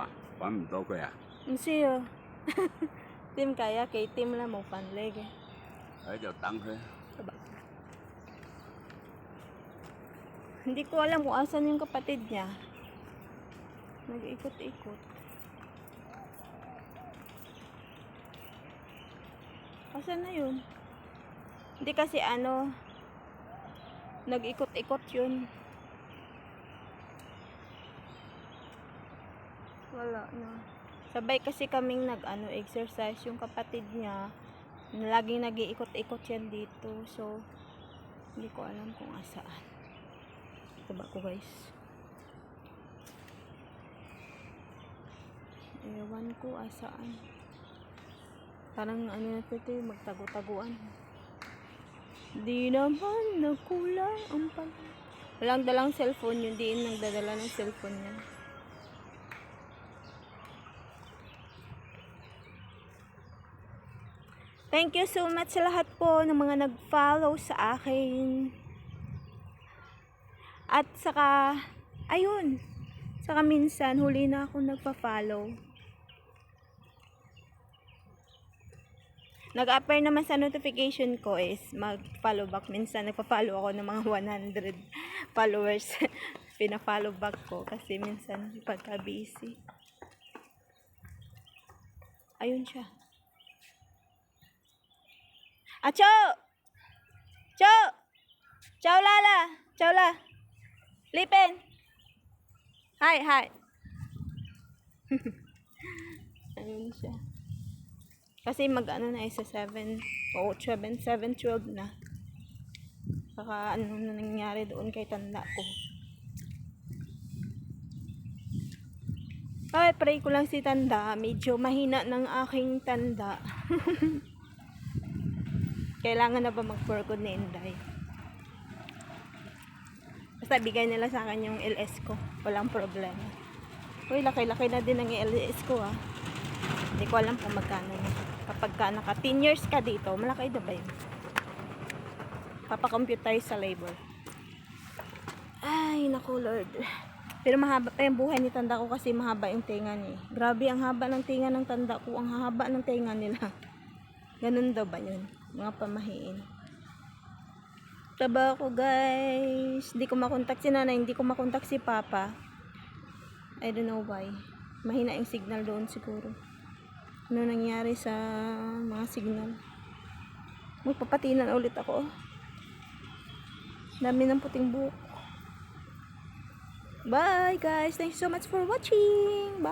啊，揾唔到佢啊，唔知啊。点解啊？几点啦？冇瞓呢嘅。喺度等佢。 Hindi ko alam kung asan yung kapatid niya. Nag-ikot-ikot. Asan na yun? Hindi kasi ano, nag-ikot-ikot yun. Wala na. Sabay kasi kaming nag-ano, exercise yung kapatid niya. Laging nag-iikot-ikot yan dito. So, hindi ko alam kung asaan. Taba ko guys. Ewan ko asaan. Parang ano na ito, magtago-taguan. Di naman nakulang ang pag... Walang dalang cellphone yun. Di nagdadala ng cellphone niya. Thank you so much sa lahat po ng mga nag-follow sa akin. At saka, ayun, saka minsan huli na ako nagpa-follow. Nag-upper naman sa notification ko is mag-follow back. Minsan nagpa-follow ako ng mga 100 followers. Pina-follow back ko kasi minsan pagka busy. Ayun siya. Acho! Cho! Ciao Lala! Ciao La! Lipin! Hi, hi! Ayun siya. Kasi mag-ano na eh, sa 7, o 7, 7, 12 na. Saka ano na nangyari doon kay tanda ko. Ay, pray ko lang si tanda. Medyo mahina ng aking tanda. Kailangan na ba mag-for good ni Inday? Basta bigay nila sa akin yung LS ko. Walang problema. Uy, laki-laki na din ang LS ko ah. Hindi ko alam kung magkano na. Kapag ka naka 10 years ka dito, malaki na ba yun? Papakompute tayo sa labor. Ay, naku Lord. Pero mahaba pa yung buhay ni tanda ko kasi mahaba yung tenga niya. eh. Grabe, ang haba ng tenga ng tanda ko. Ang haba ng tenga nila. Ganun daw ba yun? Mga pamahiin. Taba ko guys. Hindi ko makontak si nanay. Hindi ko makontak si papa. I don't know why. Mahina yung signal doon siguro. Ano nangyari sa mga signal? Magpapatinan ulit ako. Dami ng puting buhok. Bye guys. Thanks so much for watching. Bye.